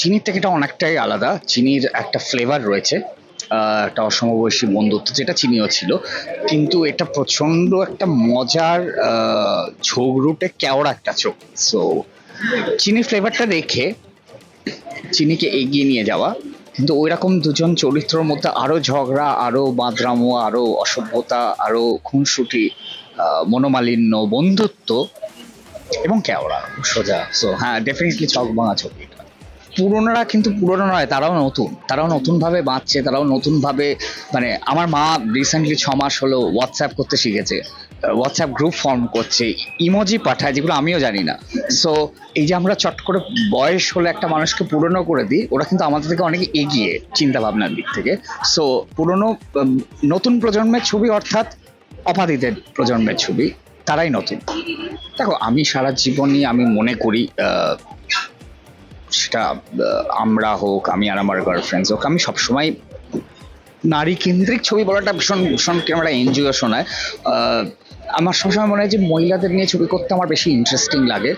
চিনির থেকে এটা অনেকটাই আলাদা। চিনির একটা ফ্লেভার রয়েছে। একটা অসমবয়সী বন্ধুত্ব যেটা চিনিও ছিল। কিন্তু এটা প্রচণ্ড একটা মজার আহ, ঝোগ রুটে কেওড়া একটা চোখ সো চিনি ফ্লেভারটা রেখে চিনিকে এগিয়ে নিয়ে যাওয়া। কিন্তু ওই রকম দুজন চরিত্রর মধ্যে আরও ঝগড়া আরও বাঁদরামো আরও অসভ্যতা আরও খুনসুটি মনোমালিন্য বন্ধুত্ব এবং কেওড়া সোজা। সো হ্যাঁ ডেফিনেটলি চক ভাঙা ছবি। পুরোনোরা কিন্তু পুরোনো নয়, তারাও নতুন। তারাও নতুন ভাবে বাঁচছে, তারাও নতুন ভাবে মানে আমার মা রিসেন্টলি ছ মাস হলো হোয়াটসঅ্যাপ করতে শিখেছে হোয়াটসঅ্যাপ গ্রুপ ফর্ম করছে ইমোজি পাঠায়, যেগুলো আমিও জানি না। সো এই যে আমরা চট করে বয়স হলে একটা মানুষকে পুরনো করে দিই, ওরা কিন্তু আমাদের থেকে অনেক এগিয়ে চিন্তা ভাবনার দিক থেকে। সো পুরনো নতুন প্রজন্মের ছবি অর্থাৎ অপাদিতের প্রজন্মের ছবি, তারাই নতুন। দেখো, আমি সারা জীবনই আমি মনে করি সেটা আমরা হোক, আমি আর আমার গার্লফ্রেন্ডস হোক, আমি সবসময় নারী কেন্দ্রিক ছবি বলাটা ভীষণ ভীষণ ক্যামেরা এনজিও শোনায়। আমার সবসময় মনে হয় যে মহিলাদের নিয়ে ছবি করতে আমার বেশি ইন্টারেস্টিং লাগে।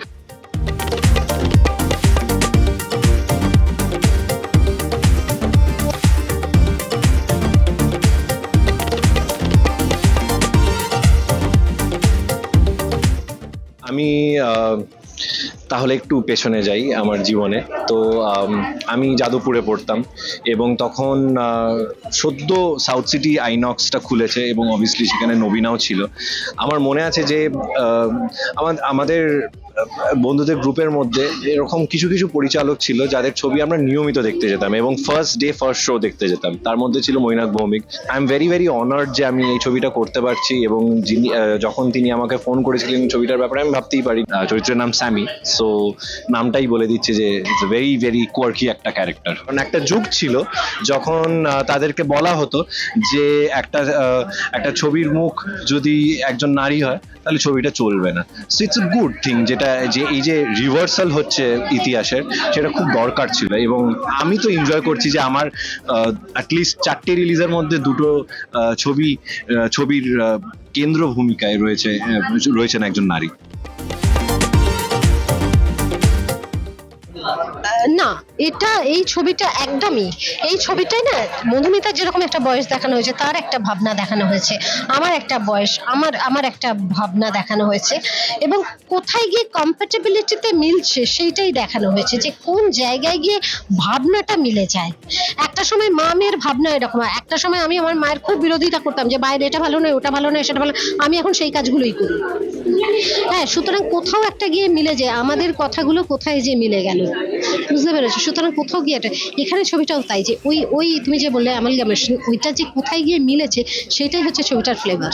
আমি তাহলে একটু পেছনে যাই আমার জীবনে। তো, আমি যাদবপুরে পড়তাম এবং তখন সদ্য সাউথ সিটি আইনক্সটা খুলেছে এবং অবভিয়াসলি সেখানে নবীনাও ছিল। আমার মনে আছে যে আমাদের বন্ধুদের গ্রুপের মধ্যে এরকম কিছু কিছু পরিচালক ছিল যাদের ছবি আমরা নিয়মিত দেখতে যেতাম এবং ফার্স্ট ডে ফার্স্ট শো দেখতে যেতাম। তার মধ্যে ছিল Mainak Bhowmik. I am very very honoured যে আমি এই ছবিটা করতে পারছি এবং যিনি যখন তিনি আমাকে ফোন করেছিলেন ছবিটার ব্যাপারে, আমি ভাবতেই পারি। চরিত্রের নাম স্যামি। সো নামটাই বলে দিচ্ছে যে ইটস ভেরি ভেরি কোয়ার্কি একটা ক্যারেক্টার কারণ একটা যুগ ছিল যখন তাদেরকে বলা হতো যে একটা একটা ছবির মুখ যদি একজন নারী হয়, তাহলে ছবিটা চলবে না। সো ইটস গুড থিং যেটা যে, এই যে রিভার্সাল হচ্ছে ইতিহাসের, সেটা খুব দরকার ছিল এবং আমি তো এনজয় করছি যে আমার অ্যাটলিস্ট চারটে রিলিজের মধ্যে দুটো ছবি ছবির কেন্দ্র ভূমিকায় রয়েছে রয়েছেন একজন নারী। না, এটা এই ছবিটা একদমই, এই ছবিটাই না মধুমিতার যেরকম একটা বয়স দেখানো হয়েছে, তার একটা ভাবনা দেখানো হয়েছে, আমার একটা বয়স, আমার আমার একটা ভাবনা দেখানো হয়েছে, এবং কোথায় গিয়ে কম্প্যাটেবিলিটিতে মিলছে সেইটাই দেখানো হয়েছে যে কোন জায়গায় গিয়ে ভাবনাটা মিলে যায়। একটা সময় মা মেয়ের ভাবনা এরকম। একটা সময় আমি আমার মায়ের খুব বিরোধিতা করতাম যে, বাইরে এটা ভালো নয়, ওটা ভালো নয়, সেটা ভালো আমি এখন সেই কাজগুলোই করি। হ্যাঁ সুতরাং কোথাও একটা গিয়ে মিলে যায়, আমাদের কথাগুলো কোথায় যে মিলে গেল? বুঝতে পেরেছ। সুতরাং কোথাও গিয়ে এটা এখানে ছবিটাও তাই যে ওই ওই তুমি যে বললে অ্যামালগামেশন ওইটা যে কোথায় গিয়ে মিলেছে, সেটাই হচ্ছে ছবিটার ফ্লেভার